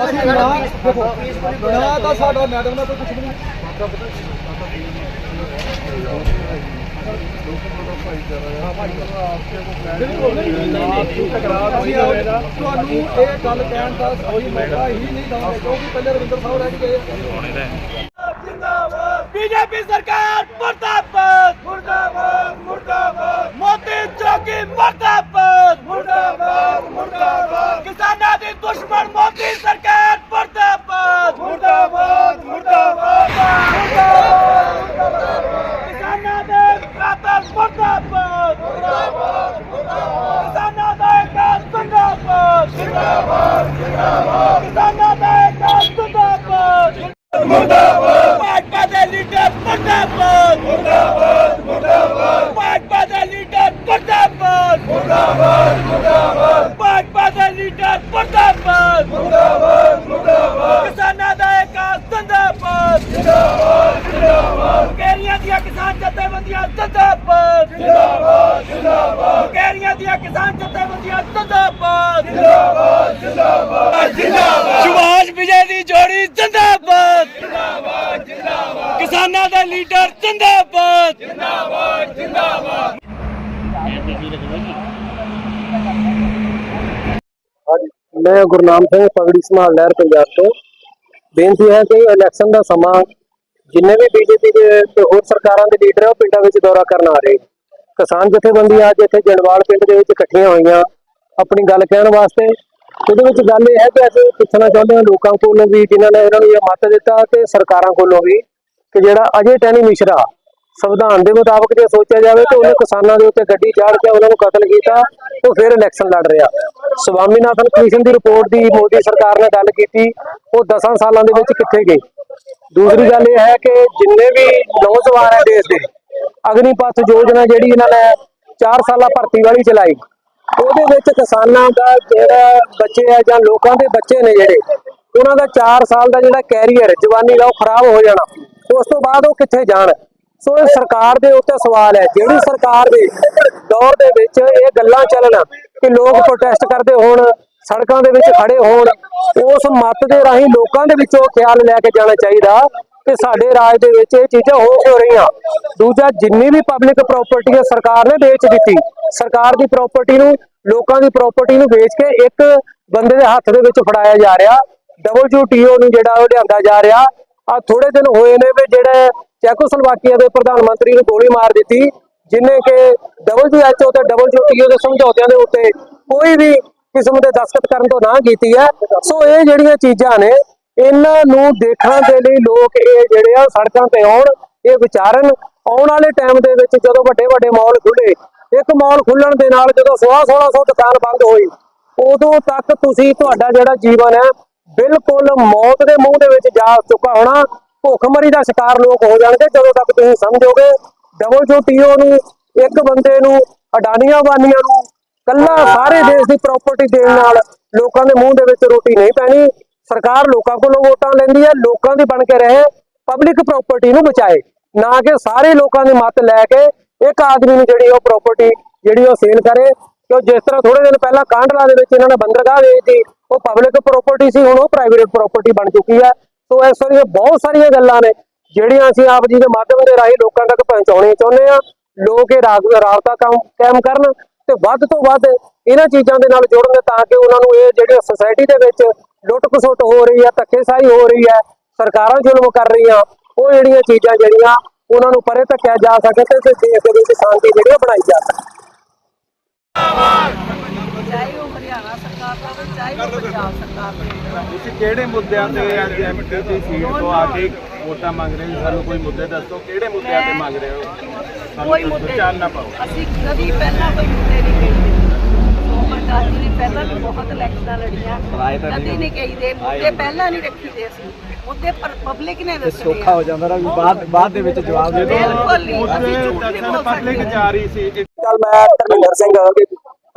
ਅਸੀਂ ਨਾ ਦੇਖੋ ਨਾ ਤਾਂ ਸਾਡਾ ਮੈਡਮ ਨਾਲ ਕੋਈ ਕੁਝ ਨਹੀਂ। ਤੁਹਾਨੂੰ ਇਹ ਗੱਲ ਕਹਿਣ ਦਾ ਕੋਈ ਮੌਕਾ ਹੀ ਨਹੀਂ ਦਵਾਂਗੇ ਕਿਉਂਕਿ ਪਹਿਲੇ ਰਵਿੰਦਰ ਸਾਹਿਬ ਰਹਿ ਗਏ। ਬੀਜੇਪੀ ਸਰਕਾਰ ਮੁਰਦਾਬਾਦ ਮੁਰਦਾਬਾਦ ਮੋਦੀ ਚੌਕੀ ਮੁਰਦਾਬਾਦ ਮੁਰਦਾਬਾਦ ਮੁਰਦਾਬਾਦ ਕਿਸਾਨਾਂ ਦੀ ਦੁਸ਼ਮਣ ਮੋਦੀ ਸਰਕਾਰ ਮੁਰਦਾਬਾਦ ਮੁਰਦਾਬਾਦ ਮੁਰਦਾਬਾਦ ਕਿਸਾਨਾਂ ਦੇ ਕਾਤਲ ਮੁਰਦਾਬਾਦ ਮੁਰਦਾਬਾਦ ਕਿਸਾਨਾਂ ਦਾ ਇਕਾਸ ਜ਼ਿੰਦਾਬਾਦ ਜ਼ਿੰਦਾਬਾਦ ਜ਼ਿੰਦਾਬਾਦ ਕਿਸਾਨਾਂ ਦਾ ਇਕਾਸ ਜ਼ਿੰਦਾਬਾਦ ਭਾਜਪਾ ਦੇ ਲੀਡਰ ਮੁਰਦਾਬਾਦ ਮੁਰਦਾਬਾਦ ਮੁਰਦਾਬਾਦ ਭਾਜਪਾ ਦੇ ਲੀਡਰ ਮੁਰਦਾਬਾਦ ਮੁਰਦਾਬਾਦ ਮੁਰਦਾਬਾਦ ਭਾਜਪਾ ਦੇ ਲੀਡਰ ਮੁਰਦਾਬਾਦ ਮੁਰਦਾਬਾਦ ਮੁਰਦਾਬਾਦ ਕਿਸਾਨਾਂ ਦਾ ਇਕਾਸ ਜ਼ਿੰਦਾਬਾਦ ਜਿੰਦਾਬਾਦ ਜਿੰਦਾਬਾਦ ਕੈਰੀਆਂ ਦੀਆਂ ਕਿਸਾਨ ਜਥੇਬੰਦੀਆਂ ਜਿੰਦਾਬਾਦ ਜਿੰਦਾਬਾਦ ਜਿੰਦਾਬਾਦ ਕੈਰੀਆਂ ਦੀਆਂ ਕਿਸਾਨ ਜਥੇਬੰਦੀਆਂ ਜਿੰਦਾਬਾਦ ਜਿੰਦਾਬਾਦ ਜਿੰਦਾਬਾਦ ਜਿੰਦਾਬਾਦ ਸੁਭਾਸ਼ ਵਿਜੇ ਦੀ ਜੋੜੀ ਜਿੰਦਾਬਾਦ ਜਿੰਦਾਬਾਦ ਜਿੰਦਾਬਾਦ ਕਿਸਾਨਾਂ ਦਾ ਲੀਡਰ ਜਿੰਦਾਬਾਦ ਜਿੰਦਾਬਾਦ ਜਿੰਦਾਬਾਦ ਮੈਂ ਗੁਰਨਾਮ ਸਿੰਘ ਪਗੜੀ ਸੰਭਾਲ ਲਹਿਰ ਪੰਜਾਬ ਤੋਂ। ਬੇਨਤੀ ਹੈ ਕਿ ਇਲੈਕਸ਼ਨ ਦਾ ਸਮਾਂ ਜਿੰਨੇ ਵੀ ਬੀਜੇਪੀ ਦੇ ਤੇ ਹੋਰ ਸਰਕਾਰਾਂ ਦੇ ਲੀਡਰ ਆ ਪਿੰਡਾਂ ਵਿੱਚ ਦੌਰਾ ਕਰਨ ਆ ਰਹੇ। ਕਿਸਾਨ ਜਥੇਬੰਦੀਆਂ ਅੱਜ ਇੱਥੇ ਜੰਡਵਾਲ ਪਿੰਡ ਦੇ ਵਿੱਚ ਇਕੱਠੀਆਂ ਹੋਈਆਂ। ਆਪਣੀ ਗੱਲ ਕਹਿਣ ਵਾਸਤੇ ਉਹਦੇ ਵਿੱਚ ਗੱਲ ਇਹ ਹੈ ਕਿ ਅਸੀਂ ਪੁੱਛਣਾ ਚਾਹੁੰਦੇ ਹਾਂ ਲੋਕਾਂ ਕੋਲੋਂ ਵੀ, ਜਿਨ੍ਹਾਂ ਨੇ ਇਹਨਾਂ ਨੂੰ ਇਹ ਮੱਤ ਦਿੱਤਾ ਤੇ ਸਰਕਾਰਾਂ ਕੋਲੋਂ ਵੀ ਕਿ ਜਿਹੜਾ ਅਜੇ ਟੈਨੀ ਮਿਸ਼ਰਾ ਸੰਵਿਧਾਨ ਦੇ ਮੁਤਾਬਕ ਜੇ ਸੋਚਿਆ ਜਾਵੇ ਤਾਂ ਉਹਨੇ ਕਿਸਾਨਾਂ ਦੇ ਉੱਤੇ ਗੱਡੀ ਚਾੜ ਕੇ ਉਹਨਾਂ ਨੂੰ ਕਤਲ ਕੀਤਾ ਉਹ ਫਿਰ ਇਲੈਕਸ਼ਨ ਲੜ ਰਿਹਾ। ਸਵਾਮੀਨਾਥਨ ਕਮਿਸ਼ਨ ਦੀ ਰਿਪੋਰਟ ਦੀ ਮੋਦੀ ਸਰਕਾਰ ਨੇ ਗੱਲ ਕੀਤੀ, ਉਹ 10 ਸਾਲਾਂ ਦੇ ਵਿੱਚ ਕਿੱਥੇ ਗਏ ਦੂਸਰੀ ਗੱਲ ਇਹ ਹੈ ਕਿ ਜਿੰਨੇ ਵੀ ਨੌਜਵਾਨ ਹੈ ਦੇਸ਼ ਦੇ ਅਗਨੀਪਥ ਯੋਜਨਾ ਜਿਹੜੀ ਇਹਨਾਂ ਨੇ 4 ਸਾਲਾ ਭਰਤੀ ਵਾਲੀ ਚਲਾਈ, ਉਹਦੇ ਵਿੱਚ ਕਿਸਾਨਾਂ ਦਾ ਜਿਹੜਾ ਬੱਚੇ ਆ ਜਾਂ ਲੋਕਾਂ ਦੇ ਬੱਚੇ ਨੇ ਜਿਹੜੇ, ਉਹਨਾਂ ਦਾ 4 ਸਾਲ ਦਾ ਜਿਹੜਾ ਕੈਰੀਅਰ ਜਵਾਨੀ ਦਾ ਉਹ ਖਰਾਬ ਹੋ ਜਾਣਾ। ਉਸ ਤੋਂ ਬਾਅਦ ਉਹ ਕਿੱਥੇ ਜਾਣ? ਸੋ ਇਹ ਸਰਕਾਰ ਦੇ ਉੱਤੇ ਸਵਾਲ ਹੈ। ਜਿਹੜੀ ਸਰਕਾਰ ਦੇ ਦੌਰ ਦੇ ਵਿੱਚ ਇਹ ਗੱਲਾਂ ਚੱਲਣ ਕਿ ਲੋਕ ਪ੍ਰੋਟੈਸਟ ਕਰਦੇ ਹੋਣ, ਸੜਕਾਂ ਦੇ ਵਿੱਚ ਖੜੇ ਹੋਣ, ਉਸ ਮੱਤ ਦੇ ਰਾਹੀਂ ਲੋਕਾਂ ਦੇ ਵਿੱਚ ਖਿਆਲ ਲੈ ਕੇ ਜਾਣਾ ਚਾਹੀਦਾ ਕਿ ਸਾਡੇ ਰਾਜ ਦੇ ਵਿੱਚ ਇਹ ਚੀਜ਼ਾਂ ਹੋ ਕਿਉਂ ਰਹੀਆਂ। ਦੂਜਾ, ਜਿੰਨੀ ਵੀ ਪਬਲਿਕ ਪ੍ਰਾਪਰਟੀ ਹੈ, ਸਰਕਾਰ ਨੇ ਵੇਚ ਦਿੱਤੀ। ਸਰਕਾਰ ਦੀ ਪ੍ਰਾਪਰਟੀ ਨੂੰ, ਲੋਕਾਂ ਦੀ ਪ੍ਰਾਪਰਟੀ ਨੂੰ ਵੇਚ ਕੇ ਇੱਕ ਬੰਦੇ ਦੇ ਹੱਥ ਦੇ ਵਿੱਚ ਫੜਾਇਆ ਜਾ ਰਿਹਾ। WTO ਨੂੰ ਜਿਹੜਾ ਉਹ ਲਿਆਂਦਾ ਜਾ ਰਿਹਾ। ਆ ਥੋੜੇ ਦਿਨ ਹੋਏ ਨੇ ਵੀ ਜਿਹੜੇ ਚੈਕੋਸਲੋਵਾਕੀਆ ਦੇ ਪ੍ਰਧਾਨ ਮੰਤਰੀ ਨੂੰ ਗੋਲੀ ਮਾਰ ਦਿੱਤੀ, ਜਿਨੇ ਕਿ WHO ਤੇ WTO ਦੇ ਸਮਝੌਤਿਆਂ ਦੇ ਉੱਤੇ ਕੋਈ ਵੀ ਕਿਸਮ ਦੇ ਦਸਤਖਤ ਕਰਨ ਤੋਂ ਨਾ ਕੀਤੀ ਹੈ। ਸੋ ਇਹ ਜਿਹੜੀਆਂ ਚੀਜ਼ਾਂ ਨੇ, ਇਹਨਾਂ ਨੂੰ ਦੇਖਣ ਦੇ ਲਈ ਲੋਕ ਇਹ ਜਿਹੜੇ ਆ ਸੜਕਾਂ ਤੇ ਆਉਣ, ਇਹ ਵਿਚਾਰਨ ਆਉਣ ਵਾਲੇ ਟਾਈਮ ਦੇ ਵਿੱਚ ਜਦੋਂ ਵੱਡੇ ਵੱਡੇ ਮਾਲ ਖੁੱਲੇ ਇੱਕ ਮਾਲ ਖੁੱਲਣ ਦੇ ਨਾਲ ਜਦੋਂ 16 1600 ਦੁਕਾਨ ਬੰਦ ਹੋਈ ਉਦੋਂ ਤੱਕ ਤੁਸੀਂ ਤੁਹਾਡਾ ਜਿਹੜਾ ਜੀਵਨ ਹੈ, ਬਿਲਕੁਲ ਮੌਤ ਦੇ ਮੂੰਹ ਦੇ ਵਿੱਚ ਜਾ ਚੁੱਕਾ ਹੋਣਾ। ਭੁੱਖਮਰੀ ਦਾ ਸ਼ਿਕਾਰ ਲੋਕ ਹੋ ਜਾਣਗੇ, ਜਦੋਂ ਤੱਕ ਤੁਸੀਂ ਸਮਝੋਗੇ। WTO ਨੂੰ ਇੱਕ ਬੰਦੇ ਨੂੰ ਅਡਾਨੀਆਂ ਬਾਨੀਆਂ ਨੂੰ, ਕੱਲਾ ਸਾਰੇ ਦੇਸ਼ ਦੀ ਪ੍ਰਾਪਰਟੀ ਦੇਣ ਨਾਲ ਲੋਕਾਂ ਦੇ ਮੂੰਹ ਦੇ ਵਿੱਚ ਰੋਟੀ ਨਹੀਂ ਪੈਣੀ। ਸਰਕਾਰ ਲੋਕਾਂ ਕੋਲੋਂ ਵੋਟਾਂ ਲੈਂਦੀ ਹੈ, ਲੋਕਾਂ ਦੀ ਬਣ ਕੇ ਰਹੇ ਪਬਲਿਕ ਪ੍ਰਾਪਰਟੀ ਨੂੰ ਬਚਾਏ। ਨਾ ਕਿ ਸਾਰੇ ਲੋਕਾਂ ਦੀ ਮੱਤ ਲੈ ਕੇ ਇੱਕ ਆਦਮੀ ਨੂੰ ਜਿਹੜੀ ਉਹ ਪ੍ਰਾਪਰਟੀ ਜਿਹੜੀ ਉਹ ਸੇਲ ਕਰੇ। ਕਿ ਜਿਸ ਤਰ੍ਹਾਂ ਥੋੜੇ ਦਿਨ ਪਹਿਲਾਂ ਕਾਂਡਲਾ ਦੇ ਵਿੱਚ ਇਹਨਾਂ ਨੇ ਬੰਦਰਗਾਹ ਵੇਚੀ ਉਹ ਪਬਲਿਕ ਪ੍ਰਾਪਰਟੀ ਸੀ, ਹੁਣ ਉਹ ਪ੍ਰਾਈਵੇਟ ਪ੍ਰਾਪਰਟੀ ਬਣ ਚੁੱਕੀ ਹੈ। ਸੋ ਇਸ ਵਾਰੀ ਬਹੁਤ ਸਾਰੀਆਂ ਗੱਲਾਂ ਨੇ, ਜਿਹੜੀਆਂ ਅਸੀਂ ਆਪ ਜੀ ਦੇ ਮਾਧਿਅਮ ਦੇ ਰਾਹੀਂ ਲੋਕਾਂ ਤੱਕ ਪਹੁੰਚਾਉਣੀਆਂ ਚਾਹੁੰਦੇ ਆ ਲੋਕ ਇਹ ਰਾਬਤਾ ਕਾਇਮ ਕਰਨ ਤੇ ਵੱਧ ਤੋਂ ਵੱਧ ਇਹਨਾਂ ਚੀਜ਼ਾਂ ਦੇ ਨਾਲ ਜੁੜਨ ਤਾਂ ਕਿ ਉਹਨਾਂ ਨੂੰ ਇਹ ਜਿਹੜੀ ਸੋਸਾਇਟੀ ਦੇ ਵਿੱਚ ਲੁੱਟ ਖਸੁੱਟ ਹੋ ਰਹੀ ਹੈ, ਧੱਕੇਸ਼ਾਹੀ ਹੋ ਰਹੀ ਹੈ, ਸਰਕਾਰਾਂ ਜ਼ੁਲਮ ਕਰ ਰਹੀਆਂ, ਉਹ ਜਿਹੜੀਆਂ ਚੀਜ਼ਾਂ ਜਿਹੜੀਆਂ ਉਹਨਾਂ ਨੂੰ ਪਰੇ ਧੱਕਿਆ ਜਾ ਸਕੇ ਤੇ ਤੇ ਦੇਸ਼ ਦੇ ਵਿੱਚ ਸ਼ਾਂਤੀ ਜਿਹੜੀ ਬਣਾਈ ਜਾ ਸਕੇ। ਚਾਹੇ ਉਹ ਹਰਿਆਣਾ ਸਰਕਾਰ ਦਾ ਹੋਵੇ ਚਾਹੇ ਉਹ ਪੰਜਾਬ ਸਰਕਾਰ ਦਾ ਹੋਵੇ। ਤੁਸੀਂ ਕਿਹੜੇ ਮੁੱਦਿਆਂ ਤੇ ਅੱਜ ਐਮਪੀ ਦੀ ਸੀਟ ਤੋਂ ਆ ਕੇ ਵੋਟਾਂ ਮੰਗ ਰਹੇ ਹੋ? ਸਾਨੂੰ ਕੋਈ ਮੁੱਦੇ ਦੱਸੋ ਕਿਹੜੇ ਮੁੱਦਿਆਂ ਤੇ ਮੰਗ ਰਹੇ ਹੋ? ਸਾਨੂੰ ਕੋਈ ਦੱਸੋ, ਮੁੱਦੇ ਚਾਨ ਨਾ ਪਾਓ। ਅਸੀਂ ਕਦੀ ਪਹਿਲਾਂ ਕੋਈ ਮੁੱਦੇ ਨਹੀਂ ਕਹੀਦੇ ਸੋਮਰਦਾਸ ਜੀ ਨੇ ਪਹਿਲਾਂ ਵੀ ਬਹੁਤ ਇਲੈਕਸ਼ਨਾਂ ਲੜੀਆਂ। ਕਦੀ ਨਹੀਂ। ਕਹੀਦੇ। ਮੁੱਦੇ ਪਹਿਲਾਂ ਨਹੀਂ ਰੱਖੀਦੇ ਅਸੀਂ। ਮੁੱਦੇ ਪਰ ਪਬਲਿਕ ਨੇ ਦੱਸਣੇ ਸੌਖਾ ਹੋ ਜਾਂਦਾ ਨਾ ਬਾਅਦ ਬਾਅਦ ਦੇ ਵਿੱਚ ਜਵਾਬ ਦੇ ਬਿਲਕੁਲ ਨਹੀਂ। ਅਸੀਂ ਝੂਠ ਨਹੀਂ ਬੋਲ ਪਬਲਿਕ ਸਕਦੇ। ਜਾ ਰਹੀ ਸੀ। ਕੱਲ ਮੈਂ ਧਰਮਿੰਦਰ ਸਿੰਘ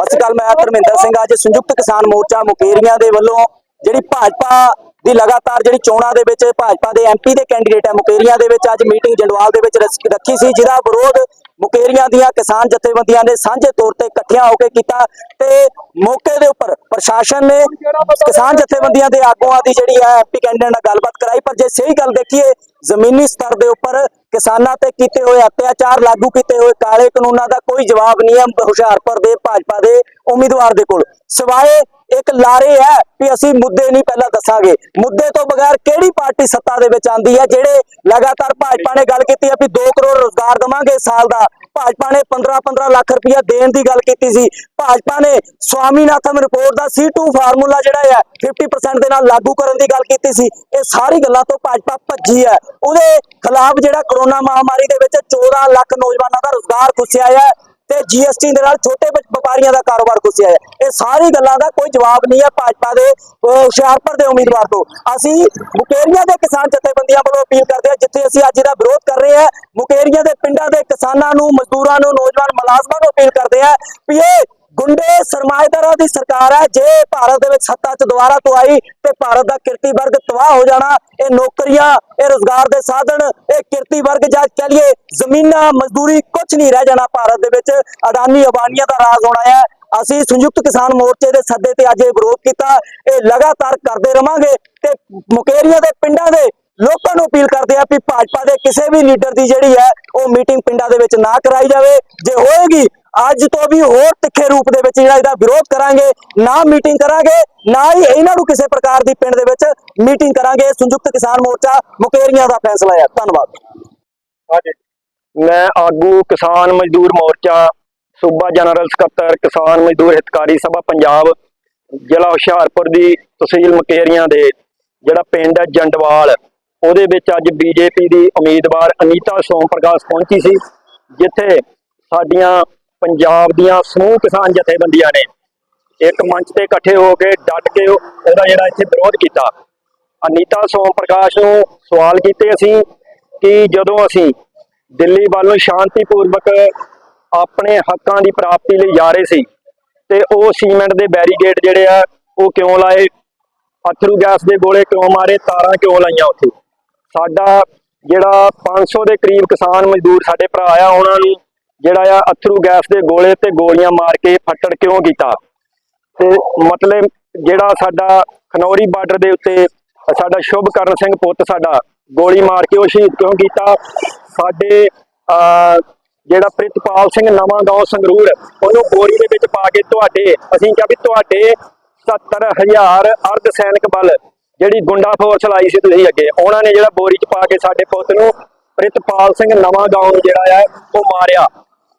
ਅਸੀਂ ਕੱਲ ਮੈਂ ਧਰਮਿੰਦਰ ਸਿੰਘ ਅੱਜ ਸੰਯੁਕਤ ਕਿਸਾਨ ਮੋਰਚਾ ਮੁਕੇਰੀਆਂ ਦੇ ਵੱਲੋਂ ਜਿਹੜੀ ਭਾਜਪਾ ਦੀ ਲਗਾਤਾਰ ਜਿਹੜੀ ਚੋਣਾਂ ਦੇ ਵਿੱਚ ਭਾਜਪਾ ਦੇ ਐਮਪੀ ਦੇ ਕੈਂਡੀਡੇਟ ਹੈ ਮੁਕੇਰੀਆਂ ਦੇ ਵਿੱਚ ਅੱਜ ਮੀਟਿੰਗ ਜੰਡਵਾਲ ਦੇ ਵਿੱਚ ਰੱਖੀ ਸੀ, ਜਿਹਦਾ ਵਿਰੋਧ ਮੁਕੇਰੀਆਂ ਦੀਆਂ ਕਿਸਾਨ ਜਥੇਬੰਦੀਆਂ ਨੇ ਸਾਂਝੇ ਤੌਰ ਤੇ ਇਕੱਠਿਆਂ ਹੋ ਕੇ ਕੀਤਾ ਤੇ ਮੌਕੇ ਦੇ ਉੱਪਰ ਪ੍ਰਸ਼ਾਸਨ ਨੇ ਕਿਸਾਨ ਜਥੇਬੰਦੀਆਂ ਦੇ ਆਗੂਆਂ ਦੀ ਜਿਹੜੀ ਹੈ ਐਮਪੀ ਕੈਂਡੀਡੇਟ ਨਾਲ ਗੱਲਬਾਤ ਕਰਾਈ, ਪਰ ਜੇ ਸਹੀ ਗੱਲ ਦੇਖੀਏ, ਜ਼ਮੀਨੀ ਸਤਰ ਦੇ ਉੱਪਰ ਕਿਸਾਨਾਂ ਤੇ ਕੀਤੇ ਹੋਏ ਅਤਿਆਚਾਰ, ਲਾਗੂ ਕੀਤੇ ਹੋਏ ਕਾਲੇ ਕਾਨੂੰਨਾਂ ਦਾ ਕੋਈ ਜਵਾਬ ਨਹੀਂ ਹੈ ਹੁਸ਼ਿਆਰਪੁਰ ਦੇ ਭਾਜਪਾ ਦੇ ਉਮੀਦਵਾਰ ਦੇ ਕੋਲ। ਸਿਵਾਏ ਇੱਕ ਲਾਰੇ ਹੈ ਵੀ ਅਸੀਂ ਮੁੱਦੇ ਨਹੀਂ ਪਹਿਲਾਂ ਦੱਸਾਂਗੇ। ਮੁੱਦੇ ਤੋਂ ਬਗੈਰ ਕਿਹੜੀ ਪਾਰਟੀ ਸੱਤਾ ਦੇ ਵਿੱਚ ਆਂਦੀ ਹੈ? ਜਿਹੜੇ ਲਗਾਤਾਰ ਭਾਜਪਾ ਨੇ ਗੱਲ ਕੀਤੀ ਹੈ ਵੀ 2 ਕਰੋੜ ਰੋਜ਼ਗਾਰ ਦਵਾਂਗੇ ਸਾਲ ਦਾ। ਭਾਜਪਾ ਨੇ 15-15 ਲੱਖ ਰੁਪਇਆ ਦੇਣ ਦੀ ਗੱਲ ਕੀਤੀ ਸੀ। ਭਾਜਪਾ ਨੇ ਸਵਾਮੀਨਾਥਨ ਰਿਪੋਰਟ ਦਾ C2 ਫਾਰਮੂਲਾ ਜਿਹੜਾ ਹੈ 50% ਦੇ ਨਾਲ ਲਾਗੂ ਕਰਨ ਦੀ ਗੱਲ ਕੀਤੀ ਸੀ। ਇਹ ਸਾਰੀ ਗੱਲਾਂ ਤੋਂ ਭਾਜਪਾ ਭੱਜੀ ਹੈ। ਉਹਦੇ ਖਿਲਾਫ ਜਿਹੜਾ ਕਰੋਨਾ ਮਹਾਮਾਰੀ ਦੇ ਵਿੱਚ 14 ਲੱਖ ਨੌਜਵਾਨਾਂ ਦਾ ਰੋਜ਼ਗਾਰ ਖੁੱਸਿਆ ਹੈ। ਤੇ ਜੀਐਸਟੀ ਦੇ ਨਾਲ ਛੋਟੇ ਵਪਾਰੀਆਂ ਦਾ ਕਾਰੋਬਾਰ ਖੁੱਸਿਆ ਹੈ ਇਹ ਸਾਰੀ ਗੱਲਾਂ ਦਾ ਕੋਈ ਜਵਾਬ ਨਹੀਂ ਹੈ ਭਾਜਪਾ ਦੇ ਹੁਸ਼ਿਆਰਪੁਰ ਦੇ ਉਮੀਦਵਾਰ ਤੋਂ। ਅਸੀਂ ਮੁਕੇਰੀਆਂ ਦੇ ਕਿਸਾਨ ਜਥੇਬੰਦੀਆਂ ਵੱਲੋਂ ਅਪੀਲ ਕਰਦੇ ਹਾਂ, ਜਿੱਥੇ ਅਸੀਂ ਅੱਜ ਇਹਦਾ ਵਿਰੋਧ ਕਰ ਰਹੇ ਹਾਂ, ਮੁਕੇਰੀਆਂ ਦੇ ਪਿੰਡਾਂ ਦੇ ਕਿਸਾਨਾਂ ਨੂੰ, ਮਜ਼ਦੂਰਾਂ ਨੂੰ, ਨੌਜਵਾਨ ਮੁਲਾਜ਼ਮਾਂ ਨੂੰ ਅਪੀਲ ਕਰਦੇ ਹਾਂ ਵੀ ਇਹ ਗੁੰਡੇ ਸਰਮਾਏਦਾਰਾਂ ਦੀ ਸਰਕਾਰ ਹੈ। ਜੇ ਭਾਰਤ ਦੇ ਵਿੱਚ ਸੱਤਾ 'ਚ ਦੁਬਾਰਾ ਤੋਂ ਆਈ ਤੇ ਭਾਰਤ ਦਾ ਕਿਰਤੀ ਵਰਗ ਤਬਾਹ ਹੋ ਜਾਣਾ, ਇਹ ਨੌਕਰੀਆਂ, ਇਹ ਰੋਜ਼ਗਾਰ ਦੇ ਸਾਧਨ, ਇਹ ਕਿਰਤੀ ਵਰਗ ਜਾਂ ਕਹਿ ਲਈਏ ਜ਼ਮੀਨਾਂ, ਮਜ਼ਦੂਰੀ ਕੁਝ ਨਹੀਂ ਰਹਿ ਜਾਣਾ ਭਾਰਤ ਦੇ ਵਿੱਚ। ਅਡਾਨੀ ਅਬਾਨੀਆਂ ਦਾ ਰਾਜ ਹੋਣਾ ਹੈ। ਅਸੀਂ ਸੰਯੁਕਤ ਕਿਸਾਨ ਮੋਰਚੇ ਦੇ ਸੱਦੇ ਤੇ ਅੱਜ ਇਹ ਵਿਰੋਧ ਕੀਤਾ। ਇਹ ਲਗਾਤਾਰ ਕਰਦੇ ਰਵਾਂਗੇ ਤੇ ਮੁਕੇਰੀਆਂ ਦੇ ਪਿੰਡਾਂ ਦੇ ਲੋਕਾਂ ਨੂੰ ਅਪੀਲ ਕਰਦੇ ਆ ਵੀ ਭਾਜਪਾ ਦੇ ਕਿਸੇ ਵੀ ਲੀਡਰ ਦੀ ਜਿਹੜੀ ਹੈ ਉਹ ਮੀਟਿੰਗ ਪਿੰਡਾਂ ਦੇ ਵਿੱਚ ਨਾ ਕਰਾਈ ਜਾਵੇ। ਜੇ ਹੋਏਗੀ, ਅੱਜ ਤੋਂ ਵੀ ਹੋਰ ਤਿੱਖੇ ਰੂਪ ਦੇ ਵਿੱਚ ਜਿਹੜਾ ਇਹਦਾ ਵਿਰੋਧ ਕਰਾਂਗੇ, ਨਾ ਮੀਟਿੰਗ ਕਰਾਂਗੇ, ਨਾ ਹੀ ਇਹਨਾਂ ਨੂੰ ਕਿਸੇ ਪ੍ਰਕਾਰ ਦੀ ਪਿੰਡ ਦੇ ਵਿੱਚ ਮੀਟਿੰਗ ਕਰਾਂਗੇ। ਸੰਯੁਕਤ ਕਿਸਾਨ ਮੋਰਚਾ ਮੁਕੇਰੀਆਂ ਦਾ ਫੈਸਲਾ ਹੈ। ਧੰਨਵਾਦ। ਮੈਂ ਆਗੂ ਕਿਸਾਨ ਮਜ਼ਦੂਰ ਮੋਰਚਾ, ਸੂਬਾ ਜਨਰਲ ਸਕੱਤਰ, ਕਿਸਾਨ ਮਜ਼ਦੂਰ ਹਿਤਕਾਰੀ ਸਭਾ ਪੰਜਾਬ, ਜ਼ਿਲ੍ਹਾ ਹੁਸ਼ਿਆਰਪੁਰ ਦੀ ਤਹਿਸੀਲ ਮੁਕੇਰੀਆਂ ਦੇ, ਜਿਹੜਾ ਪਿੰਡ ਹੈ ਜੰਡਵਾਲ। ਉਹਦੇ ਵਿੱਚ ਅੱਜ ਬੀਜੇਪੀ ਦੀ ਉਮੀਦਵਾਰ ਅਨੀਤਾ ਸੋਮ ਪ੍ਰਕਾਸ਼ ਪਹੁੰਚੀ ਸੀ, ਜਿੱਥੇ ਸਾਡੀਆਂ ਪੰਜਾਬ ਦੀਆਂ ਸਮੂਹ ਕਿਸਾਨ ਜਥੇਬੰਦੀਆਂ ਨੇ ਇੱਕ ਮੰਚ ਤੇ ਇਕੱਠੇ ਹੋ ਕੇ ਡਟ ਕੇ ਉਹਦਾ ਜਿਹੜਾ ਇੱਥੇ ਵਿਰੋਧ ਕੀਤਾ। ਅਨੀਤਾ ਸੋਮ ਪ੍ਰਕਾਸ਼ ਨੂੰ ਸਵਾਲ ਕੀਤੇ ਅਸੀਂ ਕਿ ਜਦੋਂ ਅਸੀਂ ਦਿੱਲੀ ਵੱਲ ਨੂੰ ਸ਼ਾਂਤੀਪੂਰਵਕ ਆਪਣੇ ਹੱਕਾਂ ਦੀ ਪ੍ਰਾਪਤੀ ਲਈ ਜਾ ਰਹੇ ਸੀ ਤੇ ਉਹ ਸੀਮੈਂਟ ਦੇ ਬੈਰੀਗੇਡ ਜਿਹੜੇ ਆ, ਉਹ ਕਿਉਂ ਲਾਏ? ਅਥਰੂ ਗੈਸ ਦੇ ਗੋਲੇ ਕਿਉਂ ਮਾਰੇ? ਤਾਰਾਂ ਕਿਉਂ ਲਾਈਆਂ ਉੱਥੇ? ਸਾਡਾ ਜਿਹੜਾ 500 ਦੇ ਕਰੀਬ ਕਿਸਾਨ ਮਜ਼ਦੂਰ ਸਾਡੇ ਭਰਾ ਆ ਉਹਨਾਂ ਨੂੰ ਜਿਹੜਾ ਆ ਅਥਰੂ ਗੈਸ ਦੇ ਗੋਲੇ ਤੇ ਗੋਲੀਆਂ ਮਾਰ ਕੇ ਫੱਟੜ ਕਿਉਂ ਕੀਤਾ? ਤੇ ਮਤਲਬ ਜਿਹੜਾ ਸਾਡਾ ਖਨੌਰੀ ਬਾਰਡਰ ਦੇ ਉੱਤੇ ਸਾਡਾ ਸ਼ੁਭ ਕਰਨ ਸਿੰਘ ਪੁੱਤ ਸਾਡਾ ਗੋਲੀ ਮਾਰ ਕੇ ਉਹ ਸ਼ਹੀਦ ਕਿਉਂ ਕੀਤਾ? ਸਾਡੇ ਅਹ, ਜਿਹੜਾ ਪ੍ਰਿਤਪਾਲ ਸਿੰਘ ਨਵਾਂ ਗਾਉਂ ਸੰਗਰੂਰ ਉਹਨੂੰ ਬੋਰੀ ਦੇ ਵਿੱਚ ਪਾ ਕੇ ਤੁਹਾਡੇ ਅਸੀਂ ਕਿਹਾ ਵੀ ਤੁਹਾਡੇ 70000 ਅਰਧ ਸੈਨਿਕ ਬਲ ਜਿਹੜੀ ਗੁੰਡਾ ਫੋਰਸ ਲਾਈ ਸੀ ਤੁਸੀਂ ਅੱਗੇ, ਉਹਨਾਂ ਨੇ ਜਿਹੜਾ ਬੋਰੀ 'ਚ ਪਾ ਕੇ ਸਾਡੇ ਪੁੱਤ ਨੂੰ ਪ੍ਰਿਤਪਾਲ ਸਿੰਘ ਨਵਾਂ ਗਾਉਂ ਨੂੰ ਜਿਹੜਾ ਹੈ ਉਹ ਮਾਰਿਆ।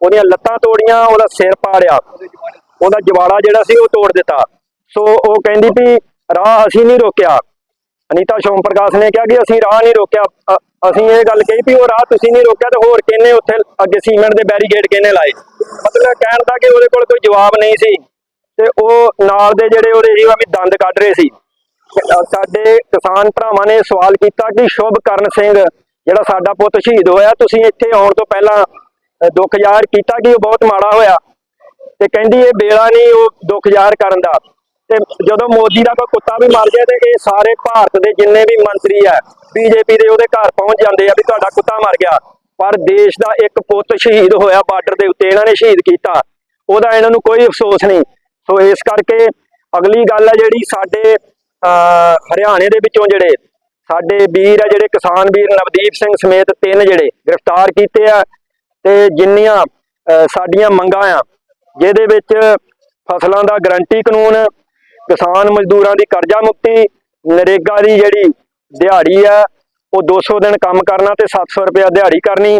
ਉਹਦੀਆਂ ਲੱਤਾਂ ਤੋੜੀਆਂ, ਉਹਦਾ ਸਿਰ ਪਾੜਿਆ। ਉਹਦਾ ਜਵਾੜਾ ਜਿਹੜਾ ਸੀ, ਉਹ ਤੋੜ ਦਿੱਤਾ। ਸੋ ਉਹ ਕਹਿੰਦੀ ਵੀ ਰਾਹ ਅਸੀਂ ਨਹੀਂ ਰੋਕਿਆ। ਅਨੀਤਾ ਸ਼ੋਮ ਪ੍ਰਕਾਸ਼ ਨੇ ਕਿਹਾ ਕਿ ਅਸੀਂ ਰਾਹ ਨਹੀਂ ਰੋਕਿਆ। ਅਸੀਂ ਇਹ ਗੱਲ ਕਹੀ ਵੀ ਉਹ ਰਾਹ ਤੁਸੀਂ ਨਹੀਂ ਰੋਕਿਆ ਤੇ ਹੋਰ ਕਿਹਨੇ ਉੱਥੇ ਅੱਗੇ ਸੀਮੈਂਟ ਦੇ ਬੈਰੀਗੇਡ ਕਿਹਨੇ ਲਾਏ? ਮਤਲਬ ਕਹਿਣ ਦਾ ਕਿ ਉਹਦੇ ਕੋਲ ਕੋਈ ਜਵਾਬ ਨਹੀਂ ਸੀ। ਤੇ ਉਹ ਨਾਲ ਦੇ ਜਿਹੜੇ ਉਹਦੇ ਸੀ ਵੀ ਦੰਦ ਕੱਢ ਰਹੇ ਸੀ। ਸਾਡੇ ਕਿਸਾਨ ਭਰਾਵਾਂ ਨੇ ਸਵਾਲ ਕੀਤਾ ਕਿ ਸ਼ੁਭਕਰਨ ਸਿੰਘ, ਜਿਹੜਾ ਸਾਡਾ ਪੁੱਤ ਸ਼ਹੀਦ ਹੋਇਆ, ਤੁਸੀਂ ਇੱਥੇ ਆਉਣ ਤੋਂ ਪਹਿਲਾਂ ਦੁੱਖ ਜ਼ਾਹਰ ਕੀਤਾ ਕਿ ਉਹ ਬਹੁਤ ਮਾੜਾ ਹੋਇਆ? ਤੇ ਕਹਿੰਦੀ ਇਹ ਬੇੜਾ ਨਹੀਂ, ਉਹ ਦੁੱਖ ਜ਼ਾਹਰ ਕਰਨ ਦਾ। ਤੇ ਜਦੋਂ ਮੋਦੀ ਦਾ ਕੋਈ ਕੁੱਤਾ ਵੀ ਮਰ ਜਾਏ ਤੇ ਇਹ ਸਾਰੇ ਭਾਰਤ ਦੇ ਜਿੰਨੇ ਵੀ ਮੰਤਰੀ ਆ ਬੀਜੇਪੀ ਦੇ ਉਹਦੇ ਘਰ ਪਹੁੰਚ ਜਾਂਦੇ ਆ ਵੀ ਤੁਹਾਡਾ ਕੁੱਤਾ ਮਰ ਗਿਆ। ਪਰ ਦੇਸ਼ ਦਾ ਇੱਕ ਪੁੱਤ ਸ਼ਹੀਦ ਹੋਇਆ, ਬਾਰਡਰ ਦੇ ਉੱਤੇ ਇਹਨਾਂ ਨੇ ਸ਼ਹੀਦ ਕੀਤਾ। ਉਹਦਾ ਇਹਨਾਂ ਨੂੰ ਕੋਈ ਅਫਸੋਸ ਨਹੀਂ। ਸੋ ਇਸ ਕਰਕੇ ਅਗਲੀ ਗੱਲ ਹੈ ਜਿਹੜੀ ਸਾਡੇ ਹਰਿਆਣੇ ਦੇ ਵਿੱਚੋਂ ਜਿਹੜੇ ਸਾਡੇ ਵੀਰ ਆ ਜਿਹੜੇ ਕਿਸਾਨ ਵੀਰ ਨਵਦੀਪ ਸਿੰਘ ਸਮੇਤ ਤਿੰਨ ਜਿਹੜੇ ਗ੍ਰਿਫਤਾਰ ਕੀਤੇ ਆ ਤੇ ਜਿੰਨੀਆਂ ਸਾਡੀਆਂ ਮੰਗਾਂ ਆ ਜਿਹਦੇ ਵਿੱਚ ਫਸਲਾਂ ਦਾ ਗਰੰਟੀ ਕਾਨੂੰਨ ਕਿਸਾਨ ਮਜ਼ਦੂਰਾਂ ਦੀ ਕਰਜ਼ਾ ਮੁਕਤੀ ਨਰੇਗਾ ਦੀ ਜਿਹੜੀ ਦਿਹਾੜੀ ਆ ਉਹ 200 ਦਿਨ ਕੰਮ ਕਰਨਾ ਤੇ 700 ਰੁਪਇਆ ਦਿਹਾੜੀ ਕਰਨੀ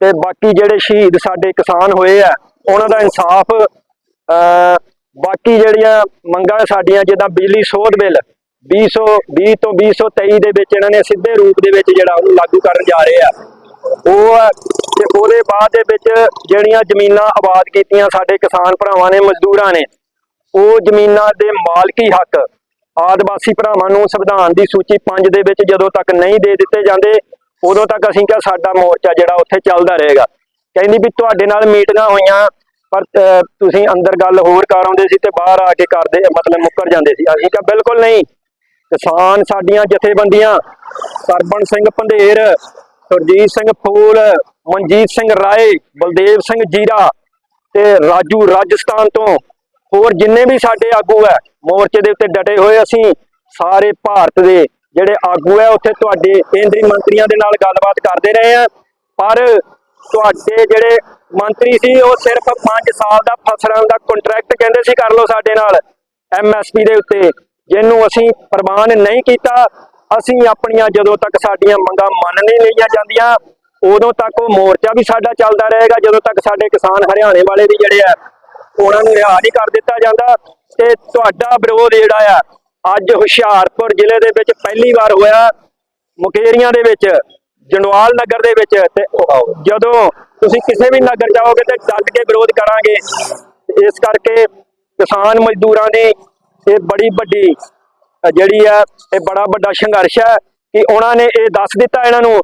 ਤੇ ਬਾਕੀ ਜਿਹੜੇ ਸ਼ਹੀਦ ਸਾਡੇ ਕਿਸਾਨ ਹੋਏ ਆ ਉਹਨਾਂ ਦਾ ਇਨਸਾਫ ਅਹ, ਬਾਕੀ ਜਿਹੜੀਆਂ ਮੰਗਾਂ ਸਾਡੀਆਂ, ਜਿੱਦਾਂ ਬਿਜਲੀ ਸੋਧ ਬਿੱਲ 220 ਤੋਂ 223 ਦੇ ਵਿੱਚ ਇਹਨਾਂ ਨੇ ਸਿੱਧੇ ਰੂਪ ਦੇ ਵਿੱਚ ਜਿਹੜਾ ਉਹਨੂੰ ਲਾਗੂ ਕਰਨ ਜਾ ਰਹੇ ਆ। ਉਹ ਤੇ ਉਹਦੇ ਬਾਅਦ ਦੇ ਵਿੱਚ ਜਿਹੜੀਆਂ ਜ਼ਮੀਨਾਂ ਆਬਾਦ ਕੀਤੀਆਂ ਸਾਡੇ ਕਿਸਾਨ ਭਰਾਵਾਂ ਨੇ, ਮਜ਼ਦੂਰਾਂ ਨੇ, ਉਹ ਜ਼ਮੀਨਾਂ ਦੇ ਮਾਲਕੀ ਹੱਕ ਆਦਿਵਾਸੀ ਭਰਾਵਾਂ ਨੂੰ ਸੰਵਿਧਾਨ ਦੀ ਸੂਚੀ 5 ਦੇ ਵਿੱਚ ਜਦੋਂ ਤੱਕ ਨਹੀਂ ਦੇ ਦਿੱਤੇ ਜਾਂਦੇ, ਉਦੋਂ ਤੱਕ ਅਸੀਂ ਕਿਹਾ ਸਾਡਾ ਮੋਰਚਾ ਜਿਹੜਾ ਉੱਥੇ ਚੱਲਦਾ ਰਹੇਗਾ। ਕਹਿੰਦੀ ਵੀ ਤੁਹਾਡੇ ਨਾਲ ਮੀਟਿੰਗਾਂ ਹੋਈਆਂ ਪਰ ਅਹ, ਤੁਸੀਂ ਅੰਦਰ ਗੱਲ ਹੋਰ ਕਰ ਆਉਂਦੇ ਸੀ ਤੇ ਬਾਹਰ ਆ ਕੇ ਕਰਦੇ ਮਤਲਬ ਮੁੱਕਰ ਜਾਂਦੇ ਸੀ। ਅਸੀਂ ਕਿਹਾ ਬਿਲਕੁਲ ਨਹੀਂ। ਕਿਸਾਨ ਸਾਡੀਆਂ ਜਥੇਬੰਦੀਆਂ ਸਰਬਣ ਸਿੰਘ ਪੰਧੇਰ ਸੁਰਜੀਤ ਸਿੰਘ ਫੂਲ ਮਨਜੀਤ ਸਿੰਘ ਰਾਏ ਬਲਦੇਵ ਸਿੰਘ ਜੀਰਾ ਤੇ ਰਾਜੂ ਰਾਜਸਥਾਨ ਤੋਂ। ਹੋਰ ਜਿੰਨੇ ਵੀ ਸਾਡੇ ਆਗੂ ਹੈ ਮੋਰਚੇ ਦੇ ਉੱਤੇ ਡਟੇ ਹੋਏ ਅਸੀਂ ਸਾਰੇ ਭਾਰਤ ਦੇ ਜਿਹੜੇ ਆਗੂ ਹੈ ਉੱਥੇ ਤੁਹਾਡੇ ਕੇਂਦਰੀ ਮੰਤਰੀਆਂ ਦੇ ਨਾਲ ਗੱਲਬਾਤ ਕਰਦੇ ਰਹੇ ਆ ਪਰ ਤੁਹਾਡੇ ਜਿਹੜੇ ਮੰਤਰੀ ਸੀ, ਉਹ ਸਿਰਫ 5 ਸਾਲ ਦਾ ਫਸਲਾਂ ਦਾ ਕੰਟਰੈਕਟ ਕਹਿੰਦੇ ਸੀ, ਕਰ ਲਓ ਸਾਡੇ ਨਾਲ ਐਮਐਸਪੀ ਦੇ ਉੱਤੇ। ਜਿਹਨੂੰ ਅਸੀਂ ਪ੍ਰਵਾਨ ਨਹੀਂ ਕੀਤਾ, ਅਸੀਂ ਆਪਣੀਆਂ ਜਦੋਂ ਤੱਕ ਸਾਡੀਆਂ ਮੰਗਾਂ ਮੰਨ ਨਹੀਂ ਲਈਆਂ ਜਾਂਦੀਆਂ, ਉਦੋਂ ਤੱਕ ਉਹ ਮੋਰਚਾ ਵੀ ਸਾਡਾ ਚੱਲਦਾ ਰਹੇਗਾ, ਜਦੋਂ ਤੱਕ ਸਾਡੇ ਕਿਸਾਨ ਹਰਿਆਣੇ ਵਾਲੇ ਵੀ ਜਿਹੜੇ ਆ, ਉਹਨਾਂ ਨੂੰ ਰਿਹਾ ਨਹੀਂ ਕਰ ਦਿੱਤਾ ਜਾਂਦਾ। ਤੇ ਤੁਹਾਡਾ ਵਿਰੋਧ ਜਿਹੜਾ ਆ, ਅੱਜ ਹੁਸ਼ਿਆਰਪੁਰ ਜ਼ਿਲ੍ਹੇ ਦੇ ਵਿੱਚ ਪਹਿਲੀ ਵਾਰ ਹੋਇਆ, ਮੁਕੇਰੀਆਂ ਦੇ ਵਿੱਚ। ਜੰਡਵਾਲ ਨਗਰ ਦੇ ਵਿੱਚ ਤੇ ਜਦੋਂ ਤੁਸੀਂ ਕਿਸੇ ਵੀ ਨਗਰ ਜਾਓਗੇ ਤੇ ਡਟ ਕੇ ਵਿਰੋਧ ਕਰਾਂਗੇ। ਇਸ ਕਰਕੇ ਕਿਸਾਨ ਮਜ਼ਦੂਰਾਂ ਦੀ ਇਹ ਬੜੀ ਵੱਡੀ, ਜਿਹੜੀ ਆ, ਇਹ ਬੜਾ ਵੱਡਾ ਸੰਘਰਸ਼ ਹੈ ਕਿ ਉਹਨਾਂ ਨੇ ਇਹ ਦੱਸ ਦਿੱਤਾ ਇਹਨਾਂ ਨੂੰ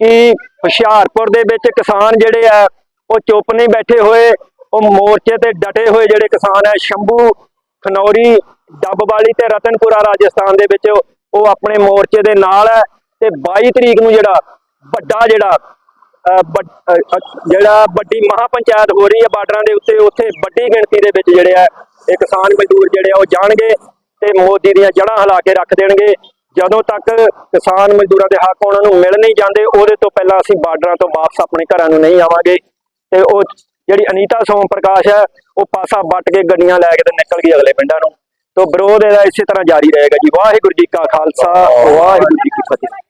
ਕਿ ਹੁਸ਼ਿਆਰਪੁਰ ਦੇ ਵਿੱਚ ਕਿਸਾਨ ਜਿਹੜੇ ਆ, ਉਹ ਚੁੱਪ ਨਹੀਂ ਬੈਠੇ ਹੋਏ, ਉਹ ਮੋਰਚੇ ਤੇ ਡਟੇ ਹੋਏ ਜਿਹੜੇ ਕਿਸਾਨ ਹੈ, ਸ਼ੰਭੂ, ਖਨੌਰੀ, ਡੱਬਵਾਲੀ ਤੇ ਰਤਨਪੁਰਾ ਰਾਜਸਥਾਨ ਦੇ ਵਿੱਚ ਉਹ ਆਪਣੇ ਮੋਰਚੇ ਦੇ ਨਾਲ ਹੈ ਤੇ 22 ਤਰੀਕ ਨੂੰ ਜਿਹੜਾ ਵੱਡਾ ਜਿਹੜਾ ਜਿਹੜਾ ਵੱਡੀ ਮਹਾ ਪੰਚਾਇਤ ਹੋ ਰਹੀ ਹੈ ਬਾਰਡਰਾਂ ਦੇ ਉੱਤੇ, ਉੱਥੇ ਵੱਡੀ ਗਿਣਤੀ ਦੇ ਵਿੱਚ ਜਿਹੜੇ ਆ, ਇਹ ਕਿਸਾਨ ਮਜ਼ਦੂਰ ਜਿਹੜੇ ਆ, ਉਹ ਜਾਣਗੇ ਤੇ ਮੋਦੀ ਦੀਆਂ ਜੜ੍ਹਾਂ ਹਿਲਾ ਕੇ ਰੱਖ ਦੇਣਗੇ। ਜਦੋਂ ਤੱਕ ਕਿਸਾਨ ਮਜ਼ਦੂਰਾਂ ਦੇ ਹੱਕ ਉਹਨਾਂ ਨੂੰ ਮਿਲ ਨਹੀਂ ਜਾਂਦੇ, ਉਹਦੇ ਤੋਂ ਪਹਿਲਾਂ ਅਸੀਂ ਬਾਰਡਰਾਂ ਤੋਂ ਵਾਪਸ ਆਪਣੇ ਘਰਾਂ ਨੂੰ ਨਹੀਂ ਆਵਾਂਗੇ। ਤੇ ਉਹ ਜਿਹੜੀ ਅਨੀਤਾ ਸੋਮ ਪ੍ਰਕਾਸ਼ ਹੈ, ਉਹ ਪਾਸਾ ਵੱਟ ਕੇ ਗੱਡੀਆਂ ਲੈ ਕੇ ਤੇ ਨਿਕਲ ਗਈ ਅਗਲੇ ਪਿੰਡਾਂ ਨੂੰ। ਤੋਂ ਵਿਰੋਧ ਇਹਦਾ ਇਸੇ ਤਰ੍ਹਾਂ ਜਾਰੀ ਰਹੇਗਾ ਜੀ। ਵਾਹਿਗੁਰੂ ਜੀ ਕਾ ਖਾਲਸਾ, ਵਾਹਿਗੁਰੂ ਜੀ ਕੀ ਫਤਿਹ।